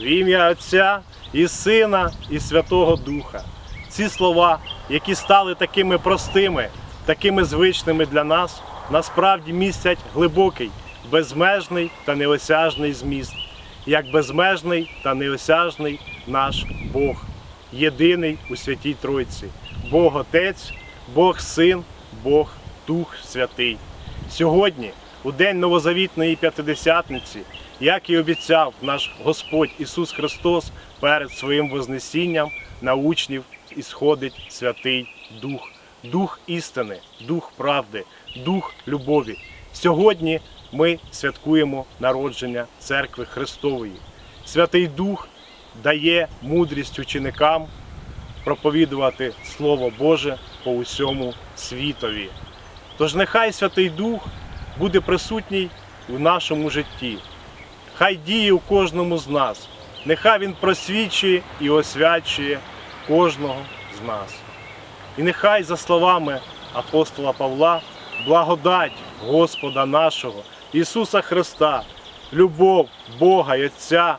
В ім'я Отця і Сина, і Святого Духа. Ці слова, які стали такими простими, такими звичними для нас, насправді містять глибокий, безмежний та неосяжний зміст, як безмежний та неосяжний наш Бог, єдиний у Святій Тройці, Бог Отець, Бог Син, Бог Дух Святий. Сьогодні, у день новозавітної п'ятидесятниці, як і обіцяв наш Господь Ісус Христос перед своїм Вознесінням на учнів ісходить Святий Дух, Дух істини, Дух правди, Дух любові. Сьогодні ми святкуємо народження Церкви Христової. Святий Дух дає мудрість ученикам проповідувати Слово Боже по усьому світові. Тож нехай Святий Дух буде присутній у нашому житті. Хай діє у кожному з нас. Нехай Він просвічує і освячує кожного з нас. І нехай, за словами апостола Павла, благодать Господа нашого, Ісуса Христа, любов Бога і Отця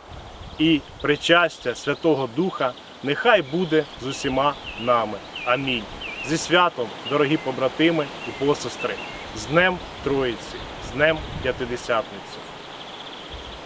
і причастя Святого Духа нехай буде з усіма нами. Амінь. Зі святом, дорогі побратими і посестри, з Днем Троїці, з Днем П'ятидесятниці.